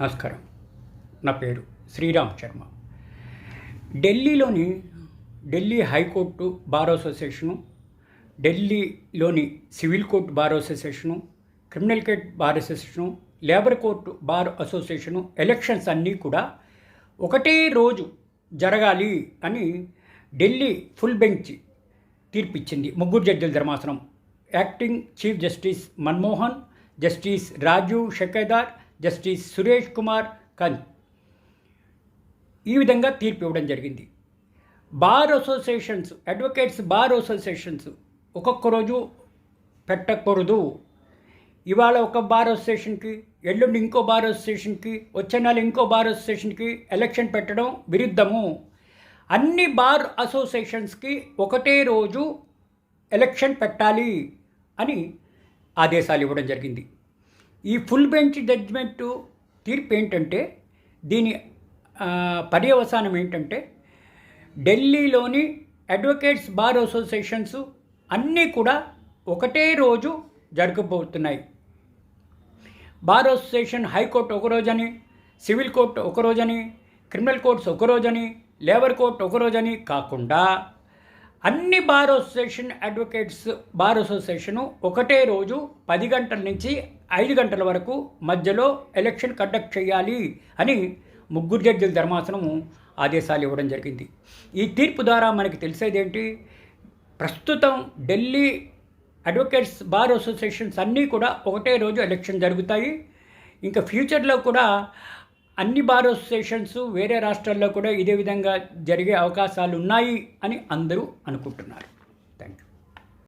నమస్కారం. నా పేరు శ్రీరామ్ శర్మ. ఢిల్లీలోని Delhi high court bar association ఢిల్లీలోని civil court bar association criminal court bar association labour court bar association elections అన్నీ కూడా ఒకటే రోజు జరగాలి అని ఢిల్లీ ఫుల్ బెంచ్ తీర్పిచ్చింది. ముగ్గురు జడ్జిల ధర్మాసనం. Acting chief justice Manmohan justice Raju Shakdher justice Suresh Kumar Kanth ఈ విధంగా తీర్పు ఇవ్వడం జరిగింది. Bar associations advocates bar associations ఒక్కొక్క రోజు పెట్టకూడదు. ఇవాళ ఒక బార్ అసోసియేషన్కి ఎల్లుండి ఇంకో బార్ అసోసియేషన్కి వచ్చే నెల ఇంకో బార్ అసోసియేషన్కి ఎలక్షన్ పెట్టడం విరుద్ధము. అన్ని బార్ అసోసియేషన్స్కి ఒకటే రోజు ఎలక్షన్ పెట్టాలి అని ఆదేశాలు ఇవ్వడం జరిగింది. ఈ ఫుల్ బెంచ్ జడ్జిమెంట్ తీర్పు ఏంటంటే దీని పర్యవసానం ఏంటంటే ఢిల్లీలోని అడ్వకేట్స్ బార్ అసోసియేషన్స్ అన్నీ కూడా ఒకటే రోజు జరగబోతున్నాయి. Bar association high court ఒకరోజని civil court ఒకరోజని క్రిమినల్ కోర్ట్స్ ఒకరోజని లేబర్ కోర్టు ఒకరోజని కాకుండా అన్ని bar association advocates bar association ఒకటే రోజు పది గంటల నుంచి ఐదు గంటల వరకు మధ్యలో ఎలక్షన్ కండక్ట్ చేయాలి అని ముగ్గురు జడ్జిల ధర్మాసనము ఆదేశాలు ఇవ్వడం జరిగింది. ఈ తీర్పు ద్వారా మనకి తెలిసేదేంటి? ప్రస్తుతం ఢిల్లీ అడ్వకేట్స్ బార్ అసోసియేషన్స్ అన్నీ కూడా ఒకటే రోజు ఎలక్షన్ జరుగుతాయి. ఇంకా ఫ్యూచర్లో కూడా అన్ని బార్ అసోసియేషన్స్ వేరే రాష్ట్రాల్లో కూడా ఇదే విధంగా జరిగే అవకాశాలు ఉన్నాయి అని అందరూ అనుకుంటున్నారు. Thank you